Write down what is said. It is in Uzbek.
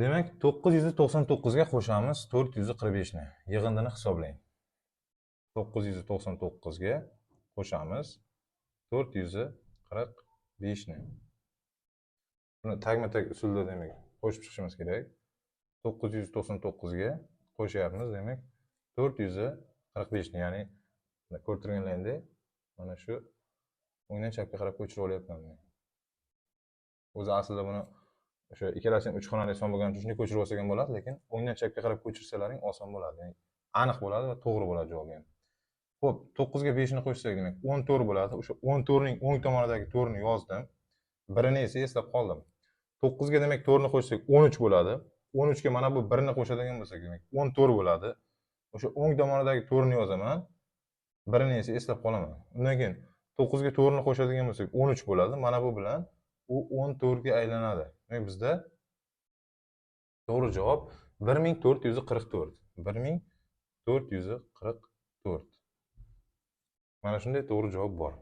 demak to'qqiz yuz to'qson to'qqizga qo'shamiz to'rt yuz qirq beshni. Yig'indini hisoblang. To'qqiz yuz to'qson to'qqizga qo'shamiz to'rt yuz qirq beshni. Buni tagma tag usulda demak qo'shib chiqishimiz kerak. To'qqiz yuz to'qson to'qqizga qo'shyapmiz demak to'rt yuz qirq beshni. Ya'ni ko'rib turganlaringdek mana shu o'ngdan chapga qarab ko'chirib olyapman men o'zi aslida buni o'sha ikkalasi ham uch xonali son bo'lgani uchun shunday ko'chirib olsak ham bo'ladi lekin o'ngdan chapga qarab ko'chirsalaring oson bo'ladi. Ya'ni aniq bo'ladi va to'g'ri bo'ladi javob ham ho'p to'qqizga beshni qo'shsak demak o'n to'rt bo'ladi. O'sha o'n to'rtning o'ng tomonidagi to'rtni yozdim. Birini esa eslab qoldim. To'qqizga demak to'rtni qo'shsak o'n uch bo'ladi. o'n uchga mana bu birni qo'shadigan bo'lsak demak o'n to'rt bo'ladi. O'sha o'ng tomonidagi to'rtni yozaman. Birini esa eslab qolaman. Undan keyin to'qqizga to'rtni qo'shadigan bo'lsak o'n uch bo'ladi. Mana bu bilan u o'n to'rtga aylanadi. Demak bizda to'g'ri javob bir ming to'rt yuz qirq to'rt. Bir ming to'rt yuz qirq to'rt. Mana shunday to'g'ri javob bor.